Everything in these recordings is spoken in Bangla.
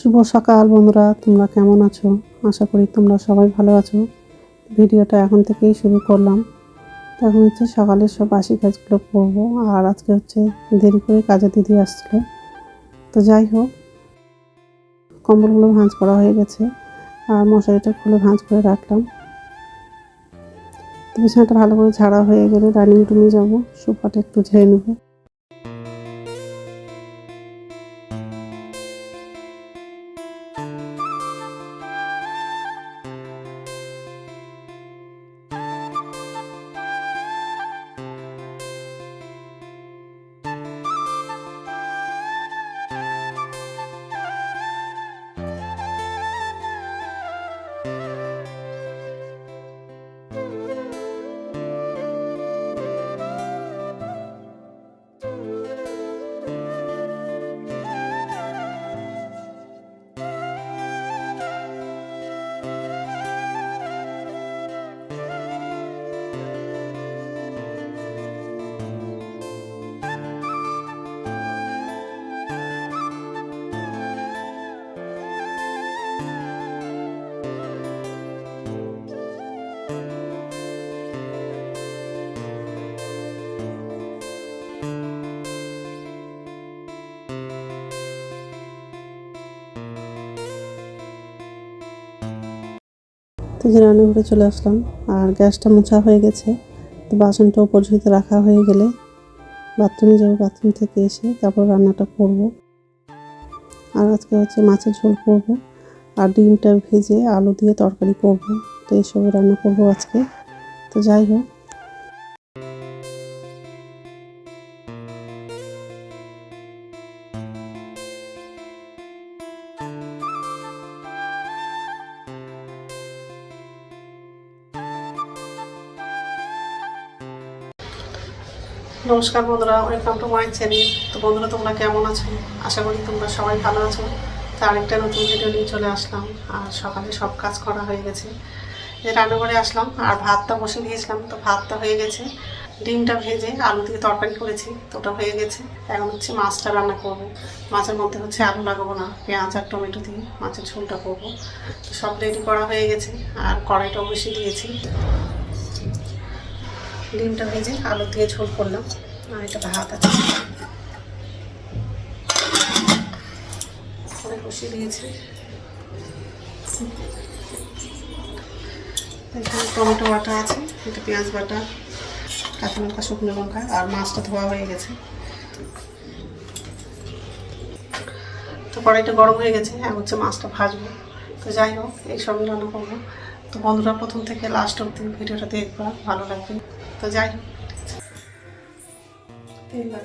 শুভ সকাল, বন্ধুরা। তোমরা কেমন আছো? আশা করি তোমরা সবাই ভালো আছো। ভিডিওটা এখন থেকেই শুরু করলাম। এখন হচ্ছে সকালের সব বাসি কাজগুলো করব। আর আজকে হচ্ছে দেরি করে কাজে দিদি আসছিল তো যাই হোক, কম্বলগুলো ভাঁজ করা হয়ে গেছে। আর মশারিটা খুলে ভাঁজ করে রাখলাম। তো বিছানাটা ভালো করে ঝাড়া হয়ে গেলে ডাইনিং রুমে যাব। সোফাটা একটু ঝেড়ে নেব। তো যে রান্নাঘরে চলে আসলাম। আর গ্যাসটা মোছা হয়ে গেছে। তো বাসনটা পরিচিত রাখা হয়ে গেলে বাথরুমে যাব বাথরুম থেকে এসে তারপর রান্নাটা করব। আর আজকে হচ্ছে মাছের ঝোল করব। আর ডিমটা ভেজে আলু দিয়ে তরকারি করব। তো এইসব রান্না করব আজকে। তো যাই হোক নমস্কার বন্ধুরা, ওয়েলকাম টু মাই চ্যানেল। তো বন্ধুরা, তোমরা কেমন আছো? আশা করি তোমরা সবাই ভালো আছো। তো আরেকটা নতুন ভিডিও নিয়ে চলে আসলাম। আর সকালে সব কাজ করা হয়ে গেছে। যে রান্নাঘরে আসলাম, আর ভাতটা বসে দিয়েছিলাম। তো ভাতটা হয়ে গেছে। ডিমটা ভেজে আলু দিয়ে তরকারি করেছি, তো ওটা হয়ে গেছে। এখন হচ্ছে মাছটা রান্না করব। মাছের মধ্যে হচ্ছে আলু লাগাবো না, পেঁয়াজ আর টমেটো দিয়ে মাছের ঝোলটা করব। সব রেডি করা হয়ে গেছে, আর কড়াইটাও বসিয়ে দিয়েছি। ডিমটা ভেজে আলু দিয়ে ঝোল করলাম। আর এটা ভাত আছে। টমেটো বাটা আছে, এটা পেঁয়াজ বাটা, কাঁচা লঙ্কা, শুকনো লঙ্কা, আর মাছটা ধোয়া হয়ে গেছে। তো কড়াইটা গরম হয়ে গেছে, এখন হচ্ছে মাছটা ভাজবো। তো যাই হোক, এই সবই রান্না করব। তো বন্ধুরা, প্রথম থেকে লাস্ট অব্দি ভিডিওটা দেখবা, ভালো লাগবে। তো যাই। হোক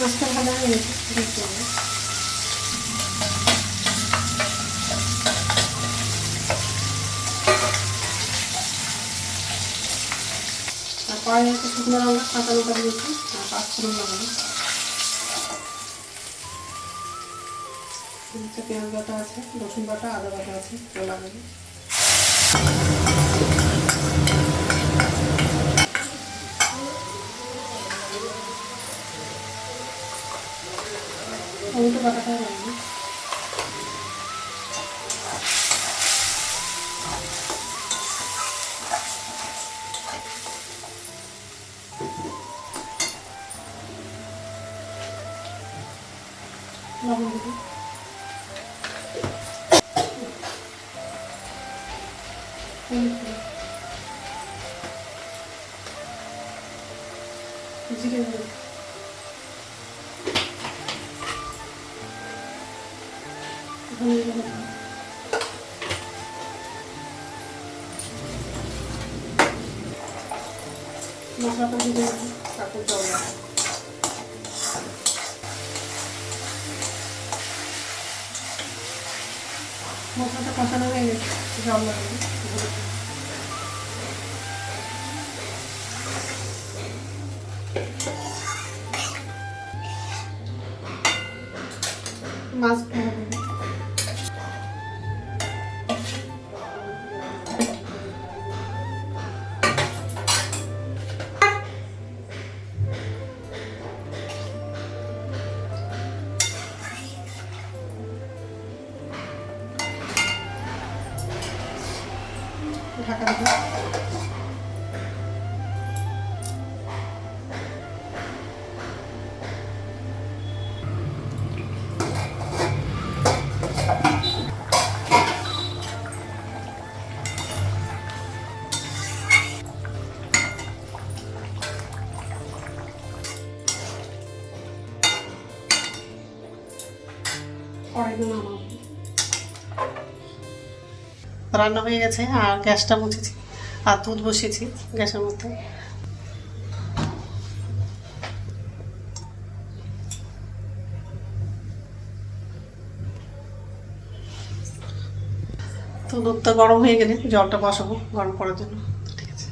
মাছটা ভালো হয়ে গেছে। কড়াই একটা শুকনো লঙ্কা কাঁচা লঙ্কা দিয়েছি। আর পাঁচফোড়ন লাগানো হচ্ছে পেঁয়াজ বাটা আছে, রসুন বাটা, আদা বাটা আছে 온도가 가져가네. 너무 무거워. মশলাটা দিয়ে দিন, তারপর জল দেব। মশলাটা কষানো হয়ে গেছে জল লাগবে মাছ ভাজা দেবে। ঢাকা দেবে কড়াইতে নামাবো রান্না হয়ে গেছে আর গ্যাসটা মুছেছি। আর দুধ বসিয়েছি গ্যাসের মধ্যে। তো দুধটা গরম হয়ে গেলে জলটা বসাবো গরম করার জন্য। ঠিক আছে।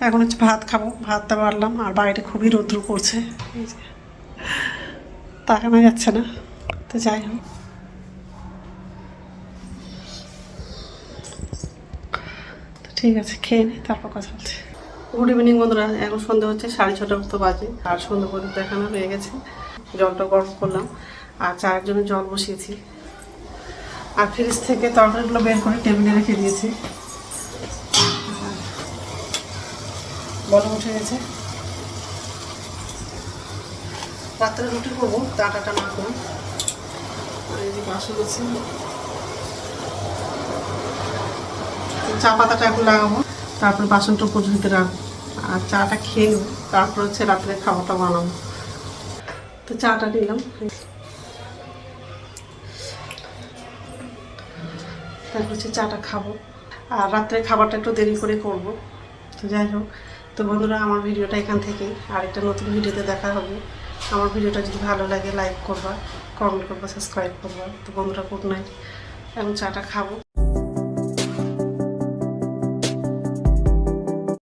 এখন হচ্ছে ভাত খাব। ভাতটা বাড়লাম আর বাইরে খুবই রৌদ্র যে। তাকানো যাচ্ছে না। তো যাই হোক। ঠিক আছে, খেয়ে নিই তারপর কথা বলছি। গুড ইভিনিং বন্ধুরা, এখন সন্ধ্যা হচ্ছে সাড়ে ছটার মতো বাজে, আর সন্ধ্যা পর্যন্ত দেখানো হয়ে গেছে। জলটা গরম করলাম, আর চায়ের জন্য জল বসিয়েছি। আর ফ্রিজ থেকে তরকারিগুলো বের করে টেবিলে রেখে দিয়েছি। বরফ উঠে গেছে। রাত্রে রুটি করব আটাটা মাখলাম আর এই যে চা পাতাটা এখন লাগাবো, তারপরে বাসনটা পর্যন্ত রাখব। আর চাটা খেয়ে নেব, তারপর হচ্ছে রাত্রে খাবারটা বানাবো। তো চাটা নিলাম। তারপর হচ্ছে চাটা খাব। আর রাত্রে খাবারটা একটু দেরি করে করব। তো যাই হোক, তো বন্ধুরা, আমার ভিডিওটা এখান থেকে আরেকটা নতুন ভিডিওতে দেখা হবে। আমার ভিডিওটা যদি ভালো লাগে, লাইক করবা, কমেন্ট করবা, সাবস্ক্রাইব করবা। তো বন্ধুরা, গুড নাইট। এখন চাটা খাব।